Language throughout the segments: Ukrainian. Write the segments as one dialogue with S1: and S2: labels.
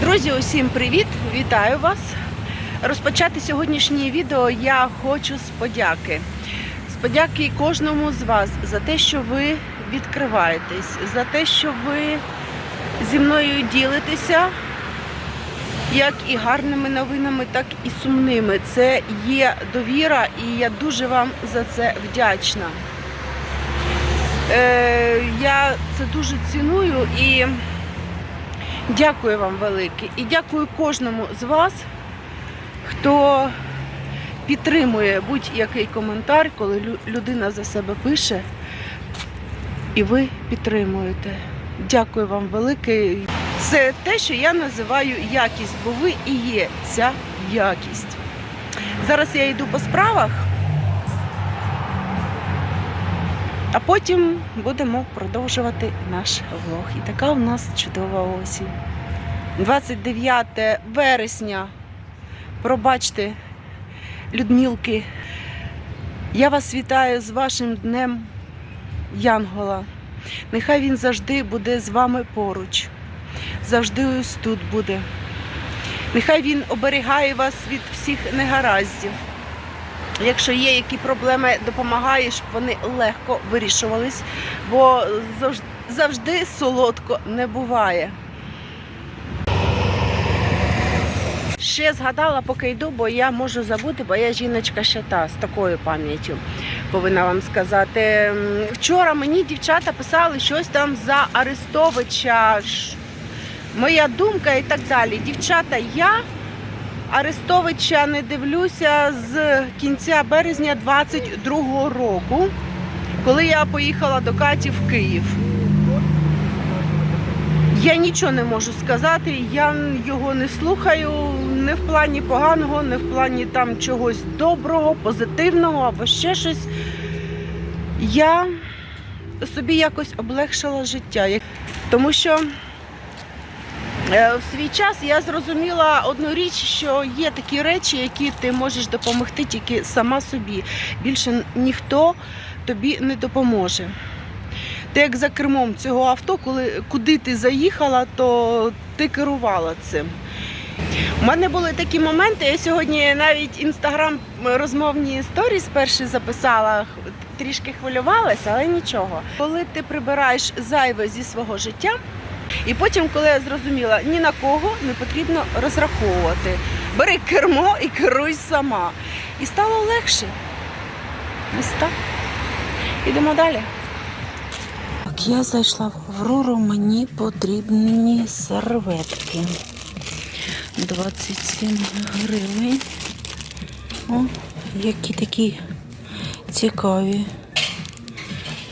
S1: Друзі, усім привіт! Вітаю вас! Розпочати сьогоднішнє відео я хочу з подяки. З подяки кожному з вас за те, що ви відкриваєтесь, за те, що ви зі мною ділитеся як і гарними новинами, так і сумними. Це є довіра, і я дуже вам за це вдячна. Е, я це дуже ціную і дякую вам велике. І дякую кожному з вас, хто підтримує будь-який коментар, коли людина за себе пише, і ви підтримуєте. Дякую вам велике. Це те, що я називаю якість, бо ви і є ця якість. Зараз я йду по справах, а потім будемо продовжувати наш влог. І така у нас чудова осінь. 29 вересня. Пробачте, Людмілки. Я вас вітаю з вашим днем Янгола. Нехай він завжди буде з вами поруч. Завжди ось тут буде. Нехай він оберігає вас від всіх негараздів. Якщо є які проблеми, допомагає, щоб вони легко вирішувались, бо завж- завжди солодко не буває. Ще згадала, поки йду, бо я можу забути, бо я жіночка ще та з такою пам'яттю повинна вам сказати. Вчора мені дівчата писали щось там за Арестовича. Моя думка і так далі. Дівчата, я Арестовича не дивлюся з кінця березня 22-го року, коли я поїхала до Каті в Київ. Я нічого не можу сказати, я його не слухаю не в плані поганого, не в плані там чогось доброго, позитивного або ще щось. Я собі якось облегшила життя. Тому що в свій час я зрозуміла одну річ, що є такі речі, які ти можеш допомогти тільки сама собі. Більше ніхто тобі не допоможе. Ти як за кермом цього авто, коли куди ти заїхала, то ти керувала цим. У мене були такі моменти. Я сьогодні навіть інстаграм розмовні сторіс перші записала, трішки хвилювалася, але нічого. Коли ти прибираєш зайве зі свого життя, і потім, коли я зрозуміла, ні на кого не потрібно розраховувати. Бери кермо і керуй сама. І стало легше. Ось так. Ідемо далі. Так, я зайшла в Аврору, мені потрібні серветки. 27 гривень. О, які такі цікаві.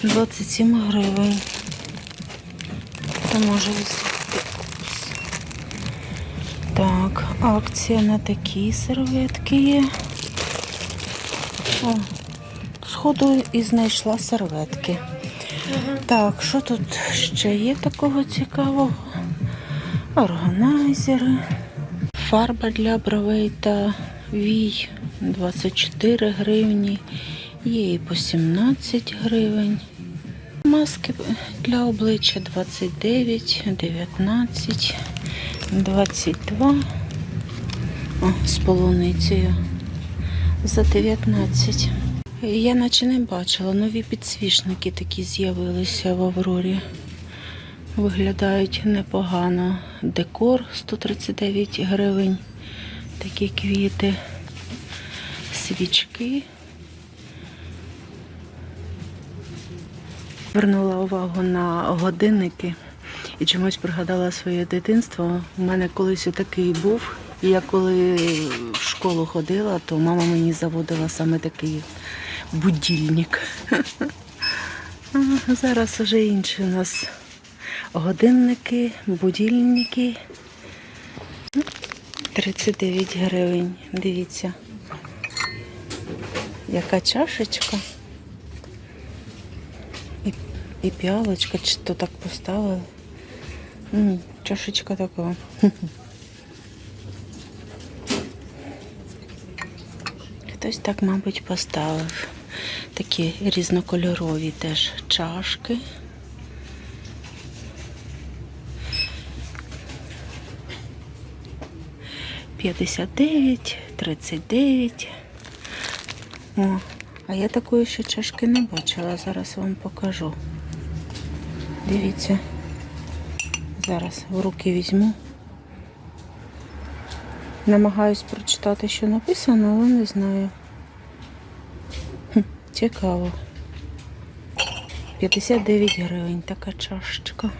S1: 27 гривень. Взяти. Так, акція на такі серветки є. О, сходу і знайшла серветки. Так, що тут ще є такого цікавого? Органайзери, фарба для бровей та вій 24 гривні, є і по 17 гривень. Маски для обличчя 29, 19, 22. О, з полуницею за 19. Я наче не бачила, нові підсвічники такі з'явилися в Аврорі. Виглядають непогано. Декор 139 гривень. Такі квіти, свічки. Звернула увагу на годинники і чомусь пригадала своє дитинство. У мене колись отакий був. Я коли в школу ходила, то мама мені заводила саме такий будильник. Зараз вже інші у нас годинники, будильники. 39 гривень. Дивіться. Яка чашечка. І, піалочка, чи то так поставили. М, чашечка така. Хтось так, мабуть, поставив. Такі різнокольорові теж чашки. 59, 39. О, а я такої ще чашки не бачила. Зараз вам покажу. Дивіться. Зараз в руки візьму. Намагаюсь прочитати, що написано, але не знаю. Цікаво. 59 гривень така чашечка.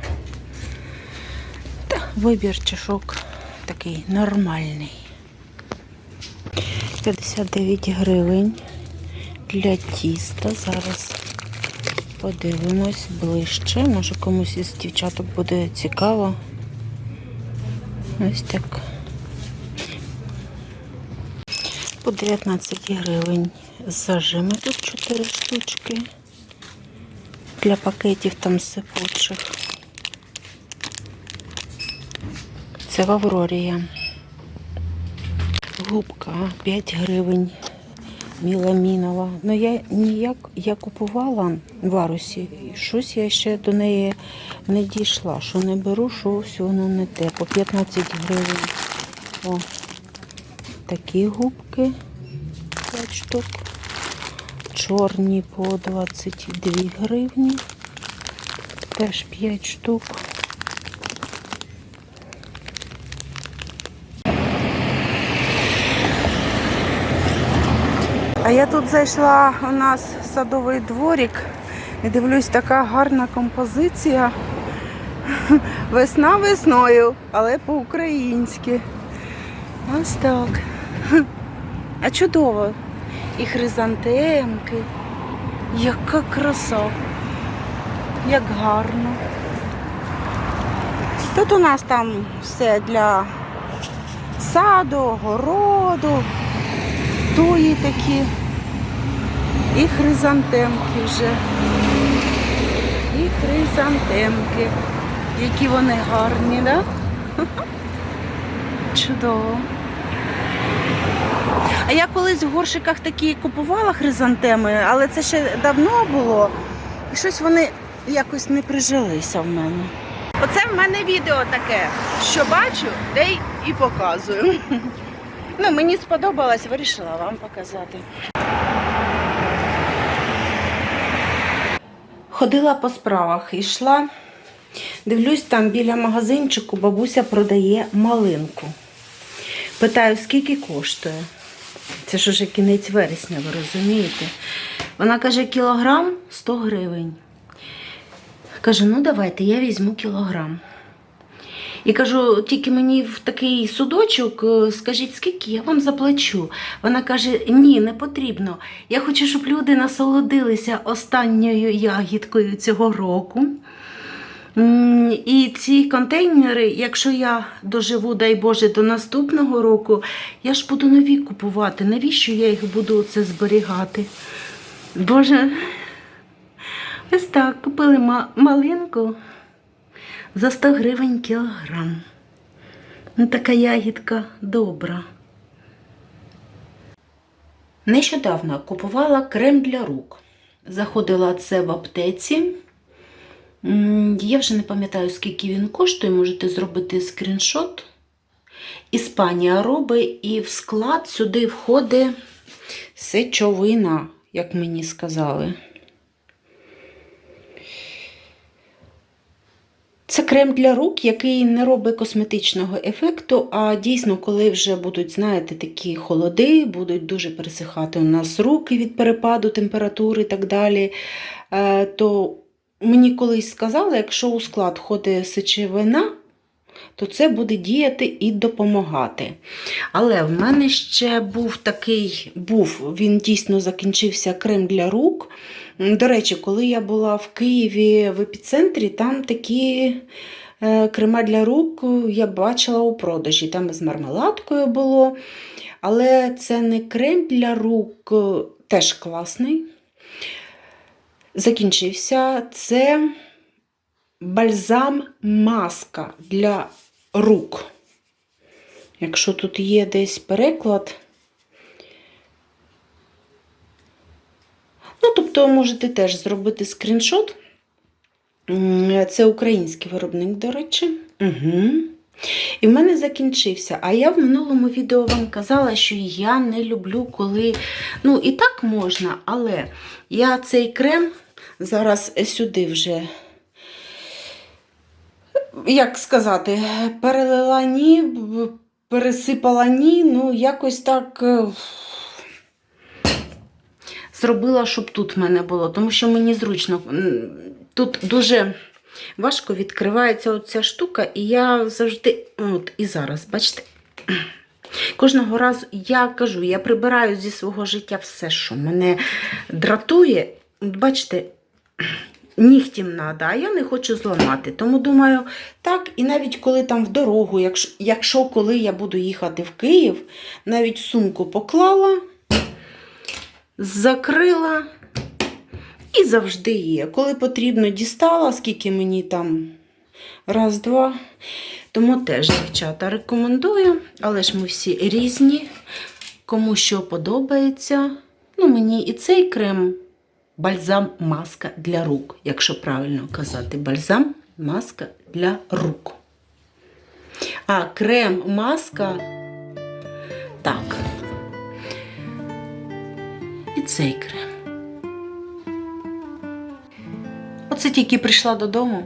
S1: Та вибір чашок такий нормальний. 59 гривень для тіста. Зараз подивимось ближче. Може комусь із дівчаток буде цікаво. Ось так. По 19 гривень зажими тут 4 штучки. Для пакетів там сипучих. Це в Аврорія. Губка 5 гривень. Міламінова. Ну я ніяк я купувала в Арусі. Щось я ще до неї не дійшла. Що не беру, щось воно не те. По 15 гривень. О, такі губки 5 штук. Чорні по 22 гривні. Теж 5 штук. А я тут зайшла у нас садовий дворик і дивлюсь, така гарна композиція. Весна весною, але по-українськи. Ось так. А чудово. І хризантемки. Яка краса. Як гарно. Тут у нас там все для саду, городу, туї такі. І хризантемки вже. І хризантемки. Які вони гарні, да? Чудово. А я колись в горшиках такі купувала хризантеми, але це ще давно було. І щось вони якось не прижилися в мене. Оце в мене відео таке, що бачу, де й і показую. Ну, мені сподобалось, вирішила вам показати. Ходила по справах, йшла. Дивлюсь, там біля магазинчику бабуся продає малинку. Питаю, скільки коштує. Це ж уже кінець вересня, ви розумієте? Вона каже, кілограм 100 гривень. Кажу, ну давайте, я візьму кілограм. І кажу, тільки мені в такий судочок, е, скажіть, скільки я вам заплачу. Вона каже: ні, не потрібно. Я хочу, щоб люди насолодилися останньою ягідкою цього року. І ці контейнери, якщо я доживу, дай Боже, до наступного року, я ж буду нові купувати. Навіщо я їх буду це зберігати? Боже, ось так, купили ма- малинку за 100 гривень кілограм. Ну, така ягідка добра. Нещодавно купувала крем для рук. Заходила це в аптеці. Я вже не пам'ятаю, скільки він коштує, можете зробити скріншот. Іспанія робить, і в склад сюди входить сечовина, як мені сказали. Це крем для рук, який не робить косметичного ефекту, а дійсно, коли вже будуть, знаєте, такі холоди, будуть дуже пересихати у нас руки від перепаду температури і так далі, е, то мені колись сказали, якщо у склад ходить сечовина, то це буде діяти і допомагати. Але в мене ще був такий, був, він дійсно закінчився крем для рук. До речі, коли я була в Києві в епіцентрі, там такі е, крема для рук я бачила у продажі. Там з мармеладкою було. Але це не крем для рук, е, теж класний. Закінчився. Це бальзам маска для рук. Якщо тут є десь переклад. Ну, тобто, можете теж зробити скріншот. Це український виробник, до речі. Угу. І в мене закінчився. А я в минулому відео вам казала, що я не люблю, коли. Ну, і так можна, але я цей крем зараз сюди вже, як сказати, перелила ні, пересипала ні, ну, якось так. е, Зробила, щоб тут в мене було, тому що мені зручно. Тут дуже важко відкривається оця штука, і я завжди, от і зараз, бачите, кожного разу я кажу, я прибираю зі свого життя все, що мене дратує. Бачите, нігтім треба, а я не хочу зламати. Тому думаю, так, і навіть коли там в дорогу, якщо, якщо коли я буду їхати в Київ, навіть сумку поклала, закрила. І завжди є. Коли потрібно, дістала, скільки мені там раз, два. Тому теж, дівчата, рекомендую. Але ж ми всі різні. Кому що подобається. Ну, мені і цей крем бальзам маска для рук, якщо правильно казати, бальзам маска для рук. А крем маска. Так. І цей крем. Оце тільки прийшла додому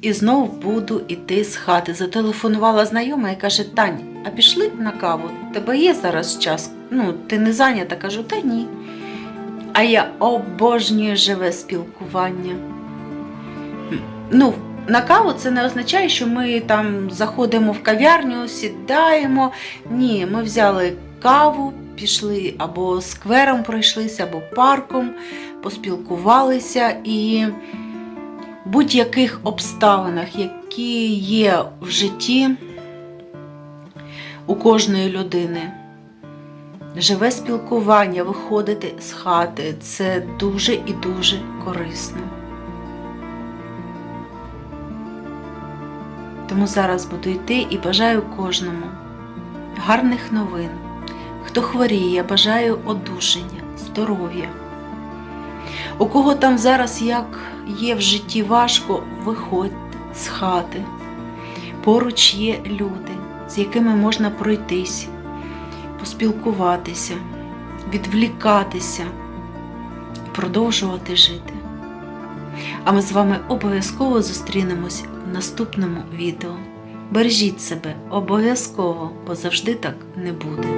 S1: і знов буду йти з хати. Зателефонувала знайома і каже: Тань, а пішли на каву? Тебе є зараз час? Ну, ти не зайнята? Кажу, та ні. А я обожнюю живе спілкування. Ну, на каву це не означає, що ми там заходимо в кав'ярню, сідаємо. Ні, ми взяли каву, пішли або сквером пройшлися, або парком, поспілкувалися і в будь-яких обставинах, які є в житті у кожної людини. Живе спілкування, виходити з хати це дуже і дуже корисно. Тому зараз буду йти і бажаю кожному гарних новин. Хто хворіє, бажаю одужання, здоров'я. У кого там зараз як є в житті важко, виходьте з хати. Поруч є люди, з якими можна пройтись, поспілкуватися, відвлікатися і продовжувати жити. А ми з вами обов'язково зустрінемось в наступному відео. Бережіть себе обов'язково, бо завжди так не буде.